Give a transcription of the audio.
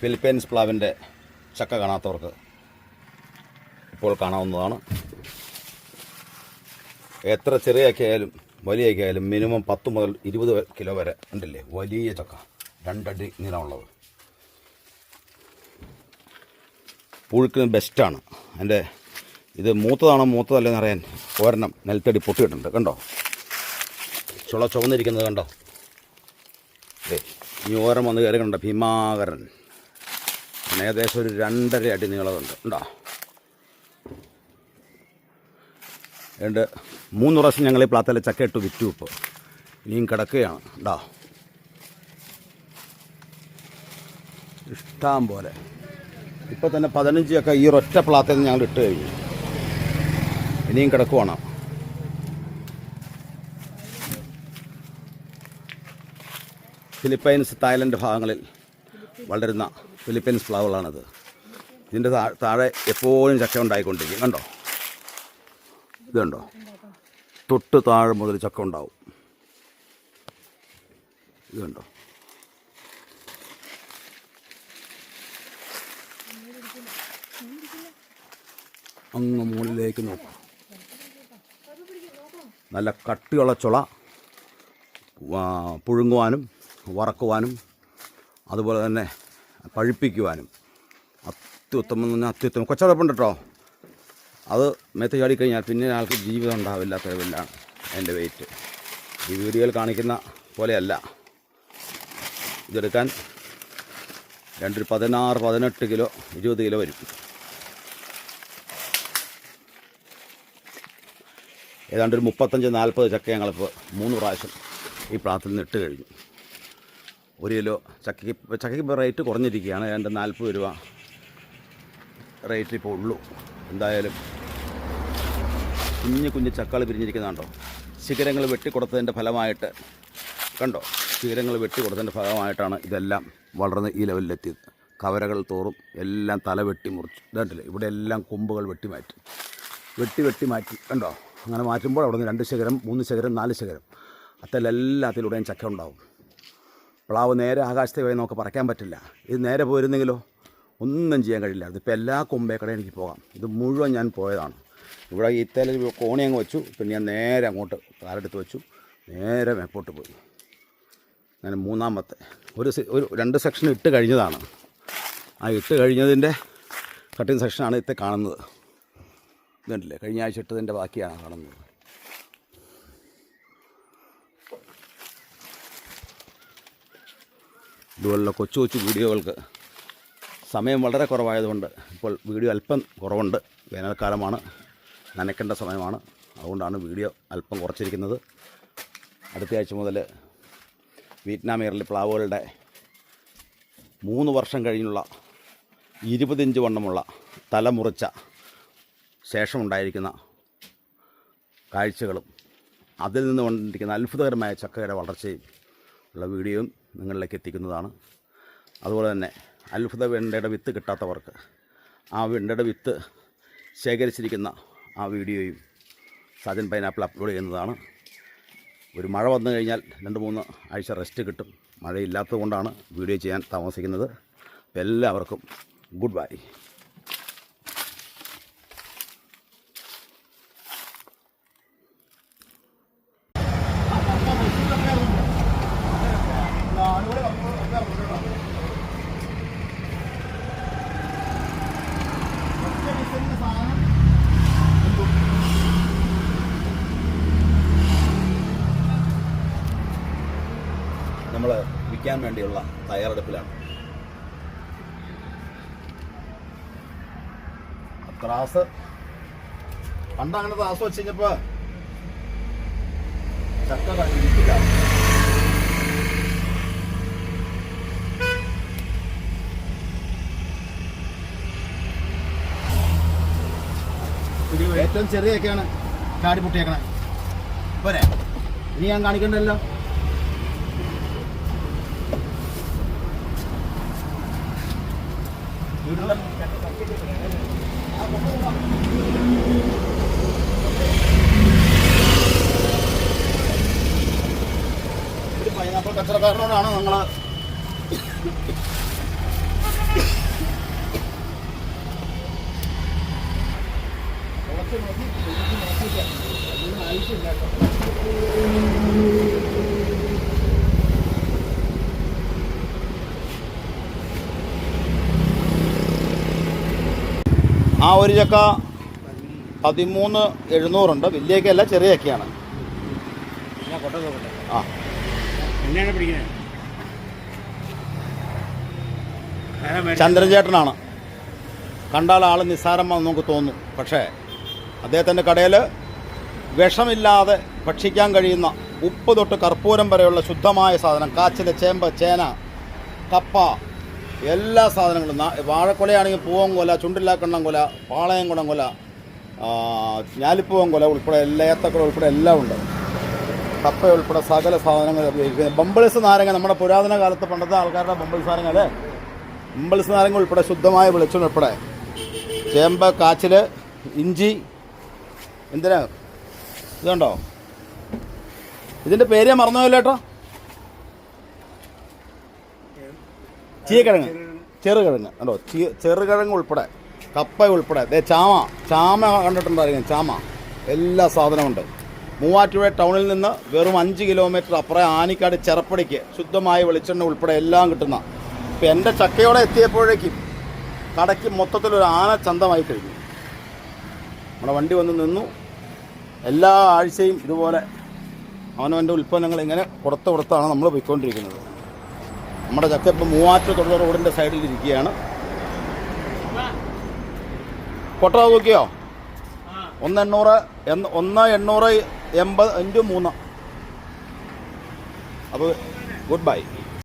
Philippines പ്ലാവിന്റെ ചക്ക കാണാത്തവർക്ക് ഇപ്പോൾ കാണാവുന്നതാണ്. എത്ര ചെറിയ ആയാലും വലിയ ആയാലും മിനിമം പത്ത് മുതൽ ഇരുപത് കിലോ വരെ ഉണ്ടല്ലേ? വലിയ ചക്ക. രണ്ടടി നീളമുള്ളത്. പുഴുക്കിന് ബെസ്റ്റാണ്. എന്റെ ഇത് മൂത്തതാണോ മൂത്തതല്ലെന്ന് അറിയാൻ ഒരെണ്ണം നെൽത്തടി പൊട്ടിയിട്ടുണ്ട്. കണ്ടോ? ചുള ചുവന്നിരിക്കുന്നത് കണ്ടോ? ഏ ഈ ഓരം വന്ന് കയറി കണ്ടോ? ഭീമാകരൻ. അതിന് ഏകദേശം ഒരു രണ്ടര അടി നീളമുണ്ട്. ഉണ്ടോ? രണ്ട് മൂന്ന് പ്രാവശ്യം ഞങ്ങൾ ഈ പ്ലാത്തല ചക്ക ഇട്ട് വിറ്റു ഇപ്പോൾ ഇനിയും കിടക്കുകയാണ്. ഉണ്ടോ? ഇഷ്ടം പോലെ. ഇപ്പോൾ തന്നെ പതിനഞ്ച് ചക്ക ഈ പ്ലാത്തിൽ നിന്ന് ഞങ്ങൾ ഇട്ട് കഴിഞ്ഞു. ഇനിയും കിടക്കുവാണ്. ഫിലിപ്പൈൻസ് തായ്ലൻഡ് ഭാഗങ്ങളിൽ വളരുന്ന ഫിലിപ്പൈൻസ് ഫ്ലവറാണത് ഇതിന്റെ താഴെ എപ്പോഴും ചക്ക ഉണ്ടായിക്കൊണ്ടിരിക്കും. കണ്ടോ? ഇതുണ്ടോ തൊട്ട് താഴെ മുതൽ ചക്ക ഉണ്ടാവും. ഇതുണ്ടോ അങ്ങ് മുകളിലേക്ക് നോക്കും. നല്ല കട്ടിയുള്ള ചുള പുഴുങ്ങുവാനും വറക്കുവാനും അതുപോലെ തന്നെ പഴുപ്പിക്കുവാനും. അത്യുത്തമം എന്ന് പറഞ്ഞാൽ അത്യുത്തമം. കൊച്ചടപ്പുണ്ട് കേട്ടോ അത് മേത്ത് ചാടിക്കഴിഞ്ഞാൽ പിന്നെ ആൾക്ക് ജീവിതം ഉണ്ടാവില്ല തെളിവില്ലാണ് എന്റെ വെയിറ്റ് ഈ വീഡിയോയിൽ കാണിക്കുന്ന പോലെയല്ല. ഇതെടുക്കാൻ രണ്ടൊരു പതിനാറ് പതിനെട്ട് കിലോ ഇരുപത് കിലോ വരും. ഏതാണ്ട് ഒരു മുപ്പത്തഞ്ച് നാൽപ്പത് ചക്ക ഞങ്ങളിപ്പോൾ മൂന്ന് പ്രാവശ്യം ഈ പ്രാത്തിൽ നിന്ന് ഇട്ട് കഴിഞ്ഞു. ഒരു കിലോ ചക്കയ്ക്ക് ചക്കയ്ക്ക് ഇപ്പോൾ റേറ്റ് കുറഞ്ഞിരിക്കുകയാണ്. ഏതാണ്ട് നാൽപ്പത് രൂപ റേറ്റ് ഇപ്പോൾ ഉള്ളൂ. എന്തായാലും കുഞ്ഞു കുഞ്ഞു ചക്കകൾ പിരിഞ്ഞിരിക്കുന്നുണ്ടോ ശിഖരങ്ങൾ വെട്ടിക്കൊടുത്തതിന്റെ ഫലമായിട്ട് കണ്ടോ? ശിഖരങ്ങൾ വെട്ടിക്കൊടുത്തതിന്റെ ഫലമായിട്ടാണ് ഇതെല്ലാം വളർന്ന് ഈ ലെവലിലെത്തിയത്. കവരകൾ തോറും എല്ലാം തല വെട്ടി മുറിച്ചു. ഇതായിട്ടില്ല ഇവിടെ എല്ലാം കൊമ്പുകൾ വെട്ടി മാറ്റി. വെട്ടി വെട്ടി മാറ്റി. കണ്ടോ? അങ്ങനെ മാറ്റുമ്പോൾ അവിടെ നിന്ന് രണ്ട് ശിഖരം മൂന്ന് ശിഖരം നാല് ശിഖരം. അത്തലെല്ലാത്തിലൂടെയും ചക്ക ഉണ്ടാവും. പ്ലാവ് നേരെ ആകാശത്തെ പോയി നമുക്ക് പറയ്ക്കാൻ പറ്റില്ല. ഇത് നേരെ പോയിരുന്നെങ്കിലോ? ഒന്നും ചെയ്യാൻ കഴിയില്ല. ഇതിപ്പോൾ എല്ലാ കൊമ്പേക്കടെ എനിക്ക് പോകാം. ഇത് മുഴുവൻ ഞാൻ പോയതാണ്. ഇവിടെ ഈ തല കോണി അങ്ങ് വെച്ചു. പിന്നെ ഞാൻ നേരെ അങ്ങോട്ട് കാലെടുത്ത് വെച്ചു. നേരെ മേപ്പോട്ട് പോയി. ഞാൻ മൂന്നാമത്തെ. ഒരു ഒരു രണ്ട് സെക്ഷൻ ഇട്ട് കഴിഞ്ഞതാണ്. ആ ഇട്ട് കഴിഞ്ഞതിന്റെ കട്ടിങ് സെക്ഷനാണ് ഇത്തെ കാണുന്നത്. ഇതുണ്ടല്ലേ? കഴിഞ്ഞ ആഴ്ച ഇട്ടതിന്റെ ബാക്കിയാണ് കാണുന്നത്. ഇതുപോലുള്ള കൊച്ചു കൊച്ചു വീഡിയോകൾക്ക് സമയം വളരെ കുറവായതുകൊണ്ട് ഇപ്പോൾ വീഡിയോ അല്പം കുറവുണ്ട്. വേനൽക്കാലമാണ് നനയ്ക്കേണ്ട സമയമാണ്. അതുകൊണ്ടാണ് വീഡിയോ അല്പം കുറച്ചിരിക്കുന്നത്. അടുത്ത ആഴ്ച മുതൽ വിയറ്റ്നാം എയറിലെ പ്ലാവുകളുടെ മൂന്ന് വർഷം കഴിഞ്ഞുള്ള ഇരുപതിഞ്ച് വണ്ണമുള്ള തലമുറിച്ച ശേഷമുണ്ടായിരിക്കുന്ന കാഴ്ചകളും അതിൽ നിന്ന് കൊണ്ടിരിക്കുന്ന അത്ഭുതകരമായ ചക്കയുടെ വളർച്ചയും ഉള്ള വീഡിയോയും നിങ്ങളിലേക്ക് എത്തിക്കുന്നതാണ്. അതുപോലെ തന്നെ അത്ഭുത വെണ്ടയുടെ വിത്ത് കിട്ടാത്തവർക്ക് ആ വെണ്ടയുടെ വിത്ത് ശേഖരിച്ചിരിക്കുന്ന ആ വീഡിയോയും സജൻ പൈനാപ്പിൾ അപ്ലോഡ് ചെയ്യുന്നതാണ്. ഒരു മഴ വന്നു കഴിഞ്ഞാൽ രണ്ട് മൂന്ന് ആഴ്ച റെസ്റ്റ് കിട്ടും. മഴയില്ലാത്തത് കൊണ്ടാണ് വീഡിയോ ചെയ്യാൻ താമസിക്കുന്നത്. എല്ലാവർക്കും ഗുഡ് ബൈ നമ്മൾ വിൽക്കാൻ വേണ്ടിയുള്ള തയ്യാറെടുപ്പിലാണ്. ത്രാസ് പണ്ട് അങ്ങനെ ത്രാസ് വെച്ച് കഴിഞ്ഞപ്പോ ചക്ക ഇരിക്കില്ല ഏറ്റവും ചെറിയൊക്കെയാണ് കാടി പൊട്ടിയേക്കണേ. പോരെ. ഇനി ഞാൻ കാണിക്കണ്ടല്ലോ? പൈനാപ്പിൾ കച്ചവടക്കാരനോടാണ് നിങ്ങൾ ആവശ്യമില്ല ആ ഒരു ചക്ക പതിമൂന്ന് എഴുന്നൂറുണ്ട്. വലിയ ചക്കയല്ല ചെറിയ ചക്കയാണ്. ആ. ചന്ദ്രൻ ചേട്ടനാണ് കണ്ടാൽ ആൾ നിസ്സാരമാണെന്ന് നമുക്ക് തോന്നും. പക്ഷേ അദ്ദേഹത്തിന്റെ കടയിൽ വിഷമില്ലാതെ ഭക്ഷിക്കാൻ കഴിയുന്ന ഉപ്പ് തൊട്ട് കർപ്പൂരം വരെയുള്ള ശുദ്ധമായ സാധനം. കാച്ചിൽ ചേമ്പ് ചേന കപ്പ എല്ലാ സാധനങ്ങളും. വാഴക്കൊലയാണെങ്കിൽ പൂവം കൊല ചുണ്ടില്ലാക്കണ്ണം കൊല പാളയം കുണം കൊല ഞാലിപ്പൂവം കൊല ഉൾപ്പെടെ എല്ലാ ഏത്തക്കൊല ഉൾപ്പെടെ എല്ലാം ഉണ്ട്. കപ്പ ഉൾപ്പെടെ സകല സാധനങ്ങൾ ഉപയോഗിക്കുന്നത് ബമ്പിൾസ് നാരങ്ങ നമ്മുടെ പുരാതന കാലത്ത് പണ്ടത്തെ ആൾക്കാരുടെ ബമ്പിൾസ് നാരങ്ങ അല്ലേ? ബമ്പിൾസ് നാരങ്ങ ഉൾപ്പെടെ ശുദ്ധമായ വെളിച്ചം ഉൾപ്പെടെ. ചേമ്പ് കാച്ചിൽ ഇഞ്ചി എന്തിനാ? ഇതുണ്ടോ? ഇതിന്റെ പേര് ഞാൻ മറന്നുപോയല്ലോ ചീയക്കിഴങ്ങ്. ചെറുകിഴങ്ങ്. കണ്ടോ? ചീ ചെറുകിഴങ്ങ് ഉൾപ്പെടെ. കപ്പ ഉൾപ്പെടെ. ദേ ചാമ. ചാമ കണ്ടിട്ടുണ്ടായിരിക്കും. ചാമ. എല്ലാ സാധനമുണ്ട് മൂവാറ്റുപുഴ ടൗണിൽ നിന്ന് വെറും അഞ്ച് കിലോമീറ്റർ അപ്പുറം ആനിക്കാട് ചെറപ്പടിക്ക് ശുദ്ധമായ വെളിച്ചെണ്ണ ഉൾപ്പെടെ എല്ലാം കിട്ടുന്ന. ഇപ്പം എന്റെ ചക്കയോടെ എത്തിയപ്പോഴേക്കും കടയ്ക്ക് മൊത്തത്തിലൊരു ആന ചന്തമായി കഴിഞ്ഞു. നമ്മുടെ വണ്ടി വന്ന് നിന്നു. എല്ലാ ആഴ്ചയും ഇതുപോലെ അവനവന്റെ ഉൽപ്പന്നങ്ങൾ ഇങ്ങനെ പുറത്ത് പുറത്താണ് നമ്മൾ പോയിക്കൊണ്ടിരിക്കുന്നത്. നമ്മുടെ ചക്ക ഇപ്പം മൂവാറ്റ തൊടുന്ന റോഡിന്റെ സൈഡിൽ ഇരിക്കുകയാണ്. കൊട്ട നോക്കിയോ? ഒന്ന് എണ്ണൂറ് ഒന്ന് എണ്ണൂറ് എൺപത് ഇന്റു മൂന്ന്. അപ്പോൾ ഗുഡ് ബൈ